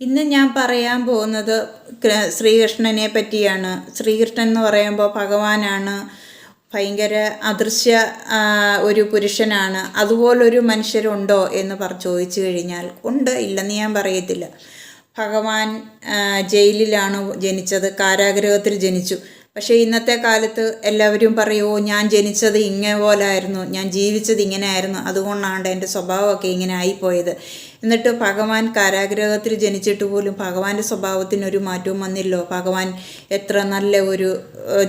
ഇന്ന് ഞാൻ പറയാൻ പോകുന്നത് ശ്രീകൃഷ്ണനെ പറ്റിയാണ്. ശ്രീകൃഷ്ണൻ എന്ന് പറയുമ്പോൾ ഭഗവാനാണ്. ഭയങ്കര അദൃശ്യ ഒരു പുരുഷനാണ്. അതുപോലൊരു മനുഷ്യരുണ്ടോ എന്ന് പറ ചോദിച്ചു കഴിഞ്ഞാൽ ഉണ്ട്. ഇല്ലെന്ന് ഞാൻ പറയത്തില്ല. ഭഗവാൻ ജയിലിലാണ് ജനിച്ചത്. കാരാഗ്രഹത്തിൽ ജനിച്ചു. പക്ഷേ ഇന്നത്തെ കാലത്ത് എല്ലാവരും പറയുമോ ഞാൻ ജനിച്ചത് ഇങ്ങനെ പോലായിരുന്നു ഞാൻ ജീവിച്ചത് ഇങ്ങനെ ആയിരുന്നു അതുകൊണ്ടാണ് എന്റെ സ്വഭാവമൊക്കെ ഇങ്ങനെ ആയിപ്പോയത്. എന്നിട്ട് ഭഗവാൻ കാരാഗ്രഹത്തിൽ ജനിച്ചിട്ട് പോലും ഭഗവാന്റെ സ്വഭാവത്തിന് ഒരു മാറ്റവും വന്നില്ലോ. ഭഗവാൻ എത്ര നല്ല ഒരു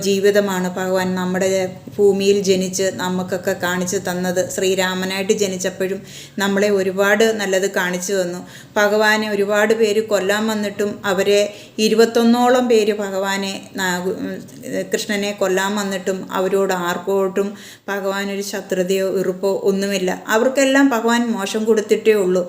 ജീവിതമാണ് ഭഗവാൻ നമ്മുടെ ഭൂമിയിൽ ജനിച്ച് നമുക്കൊക്കെ കാണിച്ചു തന്നത്. ശ്രീരാമനായിട്ട് ജനിച്ചപ്പോഴും നമ്മളെ ഒരുപാട് നല്ലത് കാണിച്ചു തന്നു. ഭഗവാനെ ഒരുപാട് പേര് കൊല്ലാൻ വന്നിട്ടും അവരെ ഇരുപത്തൊന്നോളം പേര് ഭഗവാനെ കൃഷ്ണനെ കൊല്ലാൻ വന്നിട്ടും അവരോട് ആർക്കോട്ടും ഭഗവാനൊരു ശത്രുതയോ വെറുപ്പോ ഒന്നുമില്ല. അവർക്കെല്ലാം ഭഗവാൻ മോശം കൊടുത്തിട്ടേ ഉള്ളൂ.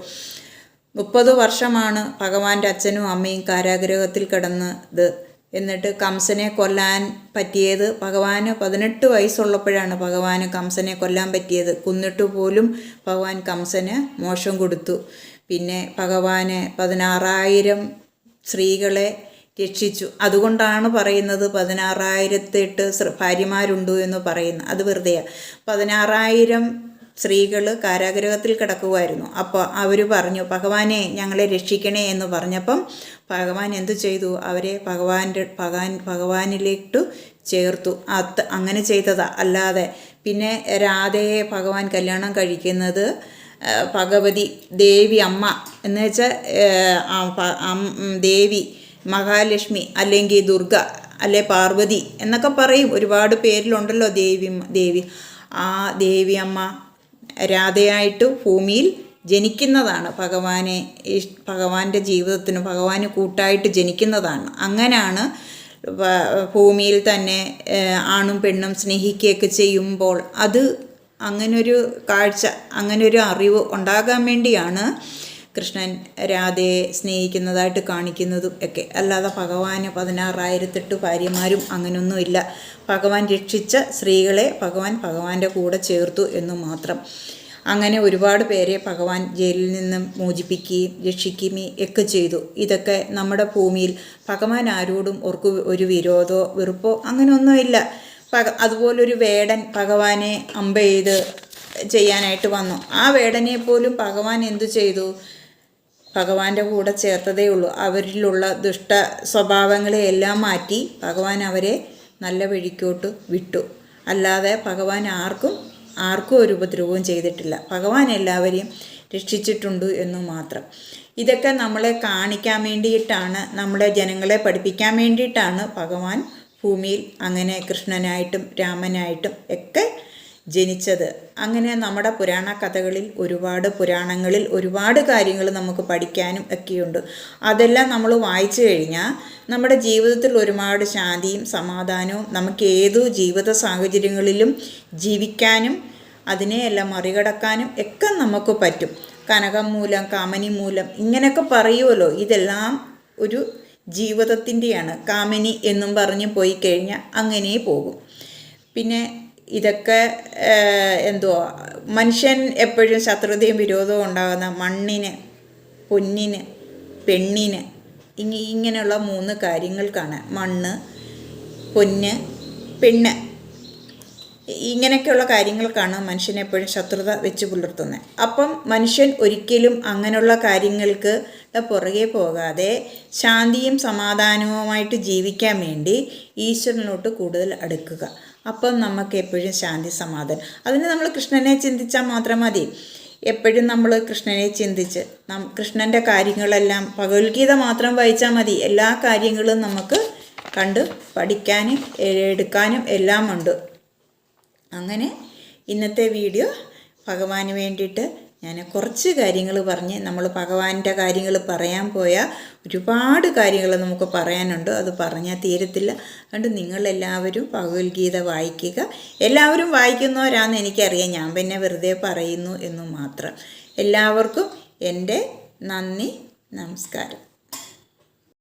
മുപ്പത് വർഷമാണ് ഭഗവാന്റെ അച്ഛനും അമ്മയും കാരാഗ്രഹത്തിൽ കിടന്നത്. എന്നിട്ട് കംസനെ കൊല്ലാൻ പറ്റിയത് ഭഗവാന് പതിനെട്ട് വയസ്സുള്ളപ്പോഴാണ് ഭഗവാന് കംസനെ കൊല്ലാൻ പറ്റിയത്. കുന്നിട്ട് പോലും ഭഗവാൻ കംസന് മോശം കൊടുത്തു. പിന്നെ ഭഗവാന് പതിനാറായിരം സ്ത്രീകളെ രക്ഷിച്ചു. അതുകൊണ്ടാണ് പറയുന്നത് പതിനാറായിരത്തെട്ട് ഭാര്യമാരുണ്ടു എന്ന് പറയുന്നത്. അത് വെറുതെയാണ് പതിനാറായിരം സ്ത്രീകൾ കാരാഗ്രഹത്തിൽ കിടക്കുമായിരുന്നു അപ്പോൾ അവർ പറഞ്ഞു ഭഗവാനെ ഞങ്ങളെ രക്ഷിക്കണേ എന്ന് പറഞ്ഞപ്പം ഭഗവാൻ എന്തു ചെയ്തു? അവരെ ഭഗവാന്റെ ഭഗവാൻ ഭഗവാനിലേട്ടു ചേർത്തു. അത് അങ്ങനെ ചെയ്തതാ. അല്ലാതെ പിന്നെ രാധയെ ഭഗവാൻ കല്യാണം കഴിക്കുന്നത് ഭഗവതി ദേവി അമ്മ എന്ന് വെച്ചാൽ ദേവി മഹാലക്ഷ്മി അല്ലെങ്കിൽ ദുർഗ അല്ലെ പാർവതി എന്നൊക്കെ പറയും. ഒരുപാട് പേരിലുണ്ടല്ലോ ദേവി ദേവി. ആ ദേവി അമ്മ രാധയായിട്ട് ഭൂമിയിൽ ജനിക്കുന്നതാണ്. ഭഗവാനെ ഭഗവാന്റെ ജീവിതത്തിന് ഭഗവാന് കൂട്ടായിട്ട് ജനിക്കുന്നതാണ്. അങ്ങനെയാണ് ഭൂമിയിൽ തന്നെ ആണും പെണ്ണും സ്നേഹിക്കുകയൊക്കെ ചെയ്യുമ്പോൾ അത് അങ്ങനൊരു കാഴ്ച അങ്ങനൊരു അറിവ് ഉണ്ടാകാൻ വേണ്ടിയാണ് കൃഷ്ണൻ രാധയെ സ്നേഹിക്കുന്നതായിട്ട് കാണിക്കുന്നതും ഒക്കെ. അല്ലാതെ ഭഗവാന് പതിനാറായിരത്തെട്ട് ഭാര്യമാരും അങ്ങനെയൊന്നുമില്ല ഭഗവാൻ രക്ഷിച്ച സ്ത്രീകളെ ഭഗവാൻ ഭഗവാന്റെ കൂടെ ചേർത്തു എന്ന് മാത്രം. അങ്ങനെ ഒരുപാട് പേരെ ഭഗവാൻ ജയിലിൽ നിന്നും മോചിപ്പിക്കുകയും രക്ഷിക്കുകയും ഒക്കെ ചെയ്തു. ഇതൊക്കെ നമ്മുടെ ഭൂമിയിൽ ഭഗവാൻ ആരോടും ഓർക്ക് ഒരു വിരോധമോ വെറുപ്പോ അങ്ങനെയൊന്നുമില്ല. പക അതുപോലൊരു വേടൻ ഭഗവാനെ അമ്പ ചെയ്ത് ചെയ്യാനായിട്ട് വന്നു. ആ വേടനെ പോലും ഭഗവാൻ എന്തു ചെയ്തു? ഭഗവാന്റെ കൂടെ ചേർത്തതേ ഉള്ളൂ. അവരിലുള്ള ദുഷ്ട സ്വഭാവങ്ങളെ എല്ലാം മാറ്റി ഭഗവാൻ അവരെ നല്ല വഴിക്കോട്ട് വിട്ടു. അല്ലാതെ ഭഗവാൻ ആർക്കും ആർക്കും ഒരു ഉപദ്രവവും ചെയ്തിട്ടില്ല. ഭഗവാൻ എല്ലാവരെയും രക്ഷിച്ചിട്ടുണ്ട് എന്ന് മാത്രം. ഇതൊക്കെ നമ്മളെ കാണിക്കാൻ വേണ്ടിയിട്ടാണ് നമ്മളെ ജനങ്ങളെ പഠിപ്പിക്കാൻ വേണ്ടിയിട്ടാണ് ഭഗവാൻ ഭൂമിയിൽ അങ്ങനെ കൃഷ്ണനായിട്ടും രാമനായിട്ടും ഒക്കെ ജനിച്ചത്. അങ്ങനെ നമ്മുടെ പുരാണ കഥകളിൽ ഒരുപാട് പുരാണങ്ങളിൽ ഒരുപാട് കാര്യങ്ങൾ നമുക്ക് പഠിക്കാനും ഒക്കെയുണ്ട്. അതെല്ലാം നമ്മൾ വായിച്ചു കഴിഞ്ഞാൽ നമ്മുടെ ജീവിതത്തിൽ ഒരുപാട് ശാന്തിയും സമാധാനവും നമുക്ക് ഏതു ജീവിത സാഹചര്യങ്ങളിലും ജീവിക്കാനും അതിനെയെല്ലാം മറികടക്കാനും ഒക്കെ നമുക്ക് പറ്റും. കനകം മൂലം കാമനി മൂലം ഇങ്ങനെയൊക്കെ പറയുമല്ലോ ഇതെല്ലാം ഒരു ജീവിതത്തിന്റെയാണ്. കാമനി എന്നും പറഞ്ഞ് പോയി കഴിഞ്ഞാൽ അങ്ങനെ പോകും. പിന്നെ ഇതൊക്കെ എന്തോ മനുഷ്യൻ എപ്പോഴും ശത്രുതയും വിരോധവും ഉണ്ടാകുന്ന മണ്ണിന് പൊന്നിന് പെണ്ണിന് ഇങ്ങനെയുള്ള മൂന്ന് കാര്യങ്ങൾക്കാണ് മണ്ണ് പൊന്ന് പെണ്ണ്. ഇങ്ങനെയൊക്കെയുള്ള കാര്യങ്ങൾക്കാണ് മനുഷ്യൻ എപ്പോഴും ശത്രുത വെച്ച് പുലർത്തുന്നത് അപ്പം മനുഷ്യൻ ഒരിക്കലും അങ്ങനെയുള്ള കാര്യങ്ങൾക്ക് പുറകെ പോകാതെ ശാന്തിയും സമാധാനവുമായിട്ട് ജീവിക്കാൻ വേണ്ടി ഈശ്വരനോട്ട് കൂടുതൽ അടുക്കുക. അപ്പം നമുക്ക് എപ്പോഴും ശാന്തി സമാധാനം. അതിന് നമ്മൾ കൃഷ്ണനെ ചിന്തിച്ചാൽ മാത്രം മതി. എപ്പോഴും നമ്മൾ കൃഷ്ണനെ ചിന്തിച്ച് നം കൃഷ്ണന്റെ കാര്യങ്ങളെല്ലാം ഭഗവത്ഗീത മാത്രം വായിച്ചാൽ മതി. എല്ലാ കാര്യങ്ങളും നമുക്ക് കണ്ട് പഠിക്കാനും എടുക്കാനും എല്ലാം ഉണ്ട് അങ്ങനെ ഇന്നത്തെ വീഡിയോ ഭഗവാന് വേണ്ടിയിട്ട് ഞാൻ കുറച്ച് കാര്യങ്ങൾ പറഞ്ഞ് നമ്മൾ ഭഗവാന്റെ കാര്യങ്ങൾ പറയാൻ പോയാൽ ഒരുപാട് കാര്യങ്ങൾ നമുക്ക് പറയാനുണ്ട്. അത് പറഞ്ഞാൽ തീരത്തില്ല. അതുകൊണ്ട് നിങ്ങളെല്ലാവരും ഭഗവത്ഗീത വായിക്കുക. എല്ലാവരും വായിക്കുന്നവരാണെന്ന് എനിക്കറിയാം. ഞാൻ പിന്നെ വെറുതെ പറയുന്നു എന്ന് മാത്രം. എല്ലാവർക്കും എന്റെ നന്ദി നമസ്കാരം.